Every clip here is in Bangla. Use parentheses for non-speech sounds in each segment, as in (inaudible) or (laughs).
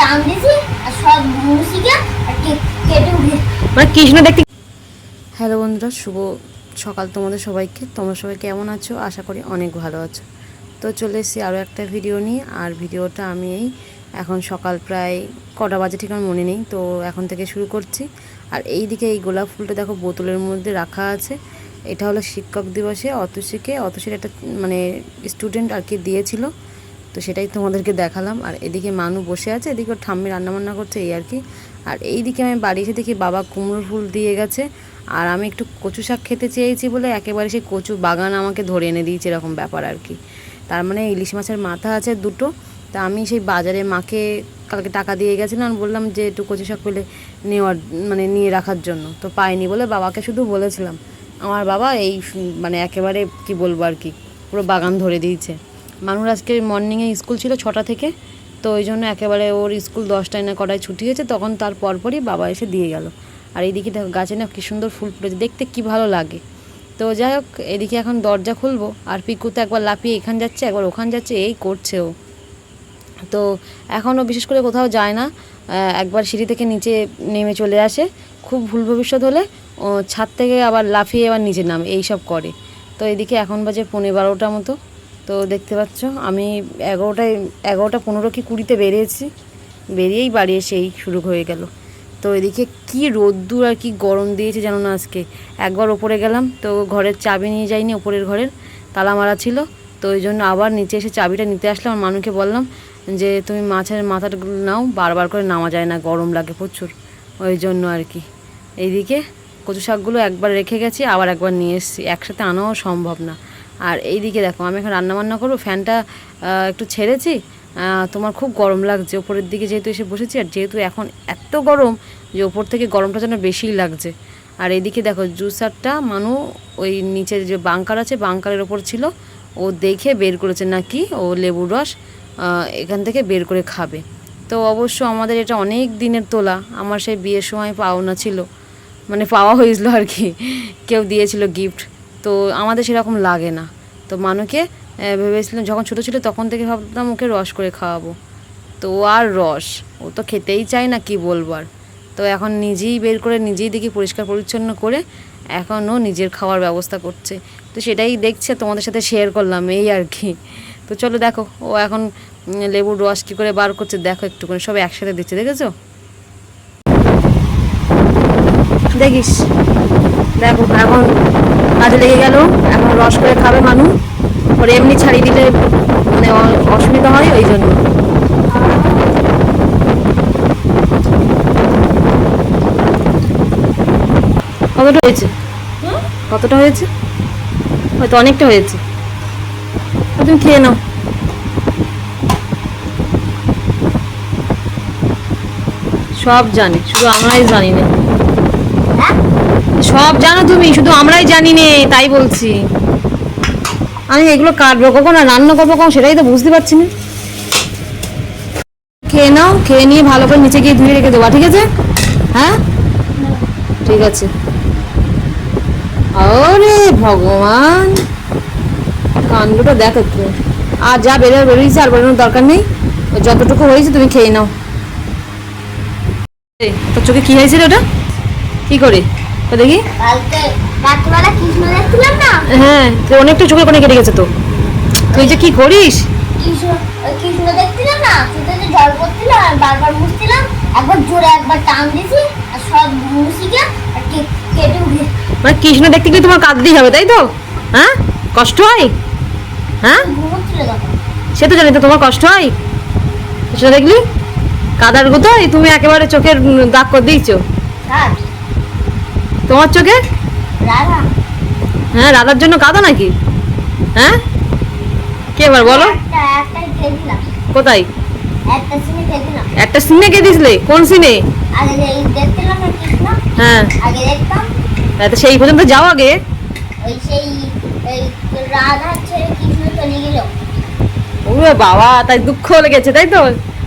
টান দিয়েছি আর সব মুসিকে কেটে উঠে। মানে কৃষ্ণ দেখতে হ্যালো বন্ধুরা শুভ সকাল তোমাদের সবাইকে। তোমরা সবাই কেমন আছো? আশা করি অনেক ভালো আছো। তো চলে এসেছি আরও একটা ভিডিও নিয়ে। আর ভিডিওটা আমি এই এখন সকাল প্রায় কটা বাজে ঠিক আমার মনে নেই। তো এখন থেকে শুরু করছি। আর এই দিকে এই গোলাপ ফুলটা দেখো বোতলের মধ্যে রাখা আছে। এটা হলো শিক্ষক দিবসে অতসীকে। অতসীর একটা মানে স্টুডেন্ট আর কি দিয়েছিল। তো সেটাই তোমাদেরকে দেখালাম। আর এদিকে মানু বসে আছে, এদিকে ওর ঠাম্মি রান্নাবান্না করছে, এই আর কি। আর এইদিকে আমি বাড়ি এসে দেখি বাবা কুমড়োর ফুল দিয়ে গেছে। আর আমি একটু কচু শাক খেতে চেয়েছি বলে একেবারে সেই কচু বাগান আমাকে ধরে এনে দিয়েছে এরকম ব্যাপার আর কি। তার মানে ইলিশ মাছের মাথা আছে দুটো। তা আমি সেই বাজারে মাকে কালকে টাকা দিয়ে গেছিলাম বললাম যে একটু কচু শাক পেলে নেওয়ার মানে নিয়ে রাখার জন্য। তো পাইনি বলে বাবাকে শুধু বলেছিলাম। আমার বাবা এই মানে একেবারে কি বলব আর কি, পুরো বাগান ধরে দিয়েছে। মানুষ আজকে মর্নিংয়ে স্কুল ছিল ছটা থেকে, তো ওই জন্য একেবারে ওর স্কুল দশটায় না কটায় ছুটি হয়েছে, তখন তার পরপরই বাবা এসে দিয়ে গেল। আর এইদিকে দেখো, গাছে না কি সুন্দর ফুল ফুটেছে, দেখতে কি ভালো লাগে। তো যাই হোক, এদিকে এখন দরজা খুলবো, আর পিকু তো একবার লাফিয়ে এখান যাচ্ছে, একবার ওখান যাচ্ছে, এই করছে ও। তো এখনও বিশেষ করে কোথাও যায় না একবার সিঁড়ি থেকে নিচে নেমে চলে আসে, খুব ভুল ভবিষ্যৎ হলে ছাদ থেকে আবার লাফিয়ে আবার নিচে নামে এই সব করে। তো এদিকে এখন বাজে পনেরো বারোটা মতো। তো দেখতে পাচ্ছ, আমি এগারোটায়, এগারোটা পনেরো কি কুড়িতে বেরিয়েছি। বেরিয়েই বাড়ি এসেই শুরু হয়ে গেল। তো এদিকে কি রোদ্দুর আর কি গরম দিয়েছে জানো না আজকে? একবার ওপরে গেলাম, তো ঘরের চাবি নিয়ে যাইনি ওপরের ঘরের, তালা মারা ছিল। তো ওই জন্য আবার নিচে এসে চাবিটা নিতে আসলাম, আর মানুষকে বললাম যে, তুমি মাছের মাথাটা নাও, বারবার করে নামা যায় না, গরম লাগে প্রচুর। ওই জন্য আর কি। এইদিকে কচু শাকগুলো একবার রেখে গেছি, আবার একবার নিয়ে এসেছি। একসাথে আনাও সম্ভব না। আর এইদিকে দেখো, আমি এখন রান্নাবান্না করব, ফ্যানটা একটু ছেড়েছি। তোমার খুব গরম লাগছে ওপরের দিকে যেহেতু এসে বসেছি, আর যেহেতু এখন এত গরম যে ওপর থেকে গরমটা যেন বেশিই লাগছে। আর এইদিকে দেখো জুসারটা মানু ওই নিচের যে বাংকার আছে, বাংকারের ওপর ছিল, ও দেখে বের করেছে নাকি, ও লেবুর রস এখান থেকে বের করে খাবে। তো অবশ্য আমাদের এটা অনেক দিনের তোলা, আমার সেই বিয়ের সময় পাওনা ছিল মানে পাওয়া হয়েছিল আর কি, কেউ দিয়েছিল গিফট। তো আমাদের সেরকম লাগে না। তো মানুকে ভেবেছিলাম যখন ছোটো ছিল তখন থেকে ভাবতাম ওকে রস করে খাওয়াবো। তো আর রস, ও তো খেতেই চায় না কি বলব আর। তো এখন নিজেই বের করে নিজেই দেখি পরিষ্কার পরিচ্ছন্ন করে এখন ও নিজের খাওয়ার ব্যবস্থা করছে। তো সেটাই দেখছে, তোমাদের সাথে শেয়ার করলাম এই আর কি। তো চলো দেখো, ও এখন লেবুর রস কী করে বার করছে, দেখো একটুখানি, সব একসাথে দিচ্ছে, দেখেছ? দেখিস। দেখো, এখন কাজে লেগে গেল এখন রস করে খাবে মানুষ ওর এমনি ছাড়িয়ে দিলে মানে অসুবিধা হয় ওই জন্য। কতটা হয়েছে? কতটা হয়েছে? হয়তো অনেকটা হয়েছে। তুমি খেয়ে নাও। সব জানে শুধু আমরাই জানি না সব জানো তুমি, শুধু আমরাই জানি নে, তাই বলছি। আমি এগুলো কাটবো কখন আর রান্না করব কখন সেটাই তো বুঝতে পারছি না। খেয়ে নাও, খেয়ে নিয়ে ভালো করে নিচে গিয়ে ধুয়ে রেখে দেবা, ঠিক আছে? হ্যাঁ? ঠিক আছে। আরে ভগবান, কাণ্ডটা দেখ একটু। আর যা বেরো বেরিয়েছে, আর বেরোনোর দরকার নেই। যতটুকু হয়েছে তুমি খেয়ে নাও। তোর চোখে কি হয়েছিল ওটা? কি করে? তো দেখি। কৃষ্ণ হ্যাঁ অনেকটা চোখের কোণে কেটে গেছে তো। তুই যে কি করিস? কৃষ্ণ দেখছিলাম না? চোখে যে জল পড়ছিল আর বারবার মুছছিলাম। একবার জোরে একবার টান দিয়েছি আর সব মুসিকে আর কেটে উঠে মানে কৃষ্ণ দেখতে গেলে তোমার কাঁদতেই হবে তাই তো? হ্যাঁ? কষ্ট হয়? হ্যাঁ? সে তো জানি তো তোমার কষ্ট হয়। কৃষ্ণ দেখলি? কাদার গুতোয় তুমি একেবারে চোখের দাগ করে দিয়েছ। রাত তোমার চোখে? হ্যাঁ রাধার জন্য কাঁদো নাকি? হ্যাঁ? কে এবার বলো? কোথায়? একটা সিনে কে দিছিলে কোন সিনে? হ্যাঁ। তো সেই পর্যন্ত যাও আগে। ওরে বাবা তাই দুঃখ লেগেছে তাই তো?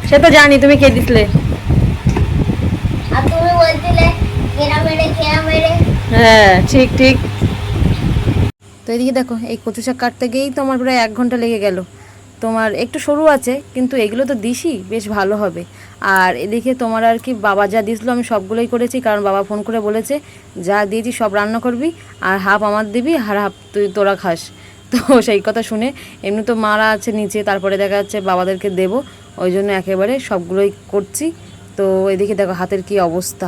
সে তো জানি তুমি কে দিছিলে আর তুমি বলছিলে হ্যাঁ ঠিক ঠিক। তো এদিকে দেখো এই কচু শাক কাটতে গিয়েই তো আমার প্রায় এক ঘণ্টা লেগে গেল। তোমার একটু সরু আছে কিন্তু এগুলো তো দিসই বেশ ভালো হবে। আর এদিকে তোমার আর কি বাবা যা দিয়েছিল আমি সবগুলোই করেছি কারণ বাবা ফোন করে বলেছে যা দিয়েছি সব রান্না করবি আর হাফ আমার দিবি আর হাফ তুই তোরা খাস। তো সেই কথা শুনে এমনি তো মারা আছে নিচে তারপরে দেখা যাচ্ছে বাবাদেরকে দেবো। ওই জন্য একেবারে সবগুলোই করছি। তো এদিকে দেখো হাতের কি অবস্থা।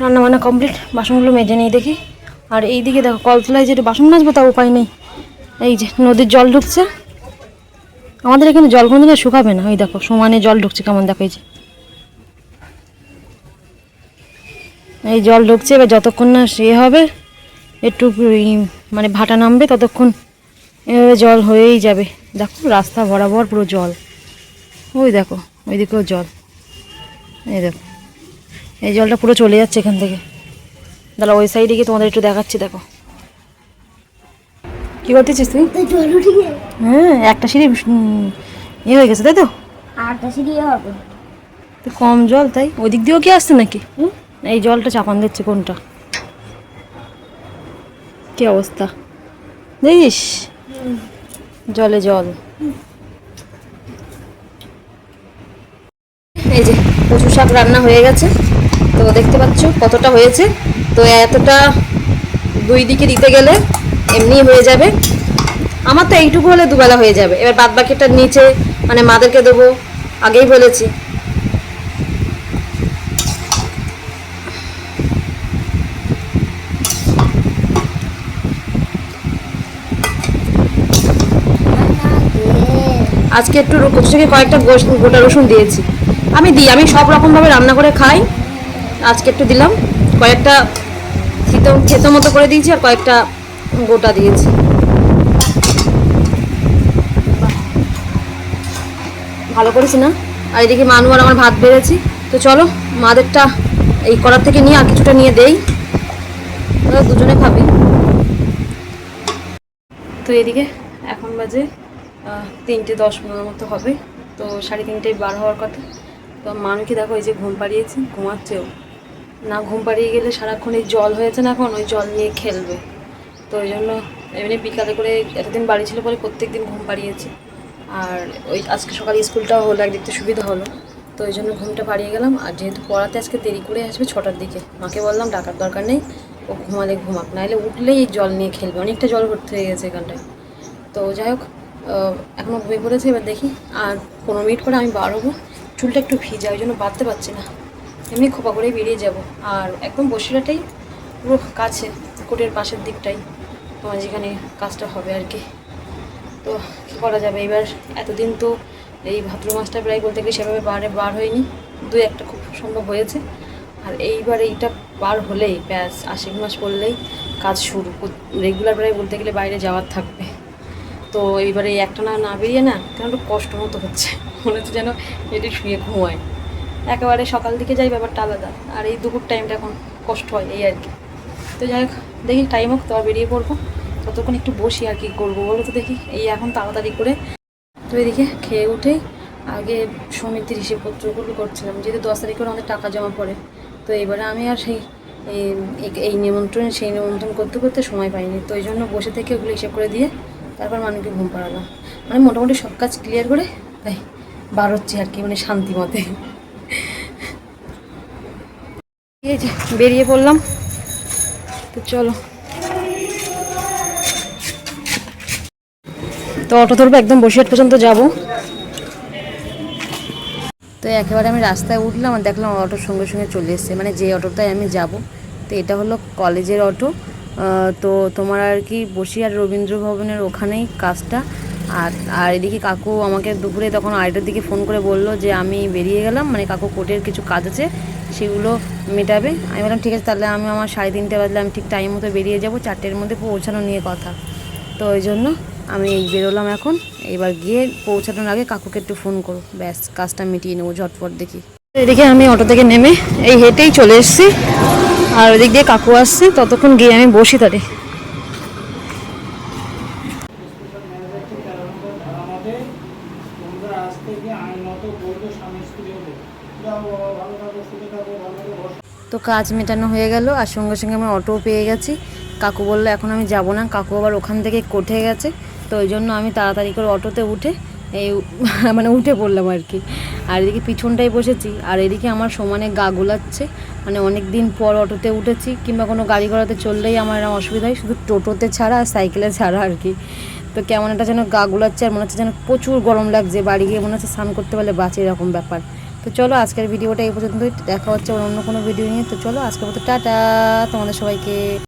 রান্না বান্না কমপ্লিট বাসনগুলো মেজে নিই দেখি। আর এই দিকে দেখো, কলতলায় যেটা বাসন মাজবো তা উপায় নেই। এই যে, নদীর জল ঢুকছে। আমাদের এখানে জল কোনদিন আর শুকাবে না। ওই দেখো, সমানে জল ঢুকছে কেমন দেখো এই যে। এই জল ঢুকছে, এবার যতক্ষণ না সে হবে, একটু মানে ভাটা নামবে, ততক্ষণ এভাবে জল হয়েই যাবে। দেখো, রাস্তা বরাবর পুরো জল। ওই দেখো, ওইদিকেও জল। এই দেখো। এই জলটা পুরো চলে যাচ্ছে এখান থেকে। দাঁড়া ওই সাইডে গিয়ে তোমাদের একটু দেখাচ্ছি দেখো। কি করতেছিস তুই? হ্যাঁ একটা সিঁড়ি ইয়ে হয়ে গেছে তাই তো? আটটা সিঁড়ি হবে। তো কম জল তাই? ওই দিক দিয়েও কি আসছে নাকি? এই জলটা চাপান দিচ্ছে কোনটা? কি অবস্থা? দেখিস? জলে জল। এই যে কচু শাক রান্না হয়ে গেছে। তো দেখতে পাচ্ছ কতটা হয়েছে। তো এতটা দুই দিকে দিতে গেলে এমনি হয়ে যাবে। আমার তো এইটুকু হলে দুবেলা হয়ে যাবে। এবার বাদ বাকিটা নিচে মানে মাদেরকে দেবো। আগেই বলেছি। আজকে একটু কচু থেকে কয়েকটা গোটা রসুন দিয়েছি। আমি দিই, আমি সব রকমভাবে রান্না করে খাই। আজকে একটু দিলাম। কয়েকটা খেতে খেতে মতো করে দিয়েছি আর কয়েকটা গোটা দিয়েছি। ভালো করেছি না? আর এদিকে মানু আর আমার ভাত বেড়েছি। তো চলো, মাদেরটা এই করার থেকে নিয়ে আর কিছুটা নিয়ে দেই। দুজনে খাবে। তো এদিকে এখন বাজে তিনটে দশ পনেরো মতো হবে। তো সাড়ে তিনটেই বার হওয়ার কথা। তো মানুষকে দেখো এই যে ঘুম পাড়িয়েছি ঘুমাচ্ছেও না, ঘুম পাড়িয়ে গেলে সারাক্ষণ এই জল হয়েছে না এখন, ওই জল নিয়ে খেলবে। তো ওই জন্য এমনি বিকালে করে এতদিন বাড়ি ছিল বলে প্রত্যেক দিন ঘুম পাড়িয়েছি। আর ওই আজকে সকালে স্কুলটাও হলো, একদিক থেকে সুবিধা হলো। তো ওই জন্য ঘুমটা পাড়িয়ে গেলাম। আর যেহেতু পড়াতে আজকে দেরি করে আসবে ছটার দিকে, মাকে বললাম ডাকার দরকার নেই, ও ঘুমালে ঘুমাক নাহলে উঠলেই এই জল নিয়ে খেলবে। অনেকটা জল ভর্তি হয়ে গেছে এখানটায়। তো যাই হোক এখনও ঘুমিয়ে পড়েছে, এবার দেখি, আর পনেরো মিনিট করে আমি বার হব। চুলটা একটু ভিজা, ওই জন্য বাঁধতে পারছি না। এমনি খোপা করেই বেরিয়ে যাব। আর একদম বসিরাটাই পুরো কাছে, কোটের পাশের দিকটাই, তোমার যেখানে কাজটা হবে আর কি। তো কী করা যাবে? এবার এতদিন তো এই ভাদ্র মাসটা প্রায় বলতে গেলে সেভাবে বারে বার হয়নি। দু একটা খুব সম্ভব হয়েছে। আর এইবার এইটা বার হলেই ব্যাস আশিক মাস পড়লেই কাজ শুরু। রেগুলার প্রায় বলতে গেলে বাইরে যাওয়ার থাকবে। তো এইবারে এই একটা না না বেরিয়ে না কেন একটু কষ্ট মতো হচ্ছে। মনে হচ্ছে যেন এটি শুয়ে ঘুমায়। একেবারে সকাল দিকে যাই, ব্যাপারটা আলাদা। আর এই দুপুর টাইমটা এখন কষ্ট হয়, এই আর কি। তো যাই হোক, দেখি টাইম হোক তো আর বেরিয়ে পড়ব। ততক্ষণ একটু বসি আর কি করব বলো তো দেখি। এই এখন তাড়াতাড়ি করে তো এদিকে খেয়ে উঠেই আগে সমিতির হিসেবপত্রগুলো করছিলাম। যেহেতু দশ তারিখ করে আমাদের টাকা জমা পড়ে, তো এবারে আমি আর সেই, এই- নিমন্ত্রণ, সেই নিমন্ত্রণ করতে করতে সময় পাইনি। তো এই জন্য বসে থেকে ওগুলো হিসেব করে দিয়ে তারপর মানুষকে ঘুম পাড়ালাম। মানে মোটামুটি সব কাজ ক্লিয়ার করে, তাই বার হচ্ছে আর কি মানে শান্তি মতে। এই যে, বেরিয়ে পড়লাম। তো চলো। তো অটো ধরবো, একদম বসিরহাট পর্যন্ত যাব। তো একেবারে আমি রাস্তায় উঠলাম আর দেখলাম অটোর সঙ্গে সঙ্গে চলে এসছে। মানে যে অটোটায় আমি যাব, তো এটা হলো কলেজের অটো। তো তোমার আর কি বসিরহাট রবীন্দ্র ভবনের ওখানেই কাজটা। আর আর এদিকে কাকু আমাকে দুপুরে তখন আড়াইটার দিকে ফোন করে বলল যে আমি বেরিয়ে গেলাম। মানে কাকু কোর্টের কিছু কাজ আছে সেগুলো মেটাবে। আমি বললাম, ঠিক আছে, তাহলে আমি আমার সাড়ে তিনটে বাজলে আমি ঠিক টাইম মতো বেরিয়ে যাব, চারটের মধ্যে পৌঁছানো নিয়ে কথা। তো ওই জন্য আমি এই বেরোলাম এখন। এবার গিয়ে পৌঁছানোর আগে কাকুকে একটু ফোন করো। ব্যাস, কাজটা মিটিয়ে নেব ঝটপট দেখি। এদিকে আমি অটো থেকে নেমে এই হেঁটেই চলে এসেছি। আর ওদিক দিয়ে কাকু আসছে, ততক্ষণ গিয়ে আমি বসি তারে আমাদের তোমরা আজ থেকে আইনত বৈধ তো কাজ মেটানো হয়ে গেল, আর সঙ্গে সঙ্গে আমি অটোও পেয়ে গেছি। কাকু বলল, এখন আমি যাব না। কাকু আবার ওখান থেকে কোঠে গেছে। তো ওই জন্য আমি তাড়াতাড়ি করে অটোতে উঠে এই (laughs) মানে উঠে পড়লাম আর কি। আর এদিকে পিছনটাই বসেছি, আর এদিকে আমার সমানে গা গোলাচ্ছে। মানে অনেক দিন পর অটোতে উঠেছি, কিংবা কোনো গাড়ি ঘোড়াতে চললেই আমার অসুবিধা হয়, শুধু টোটোতে ছাড়া আর সাইকেলে ছাড়া আর কি। তো কেমন একটা যেন গা গোলাচ্ছে, আর মনে হচ্ছে যেন প্রচুর গরম লাগছে, বাড়ি গিয়ে মনে হচ্ছে স্নান করতে পারলে বাঁচে এরকম ব্যাপার। তো চলো আজকের ভিডিওটা এই পর্যন্তই। দেখা হচ্ছে অন্য কোনো ভিডিও নিয়ে। তো চলো আজকের মতো টাটা। তোমাদের সবাইকে।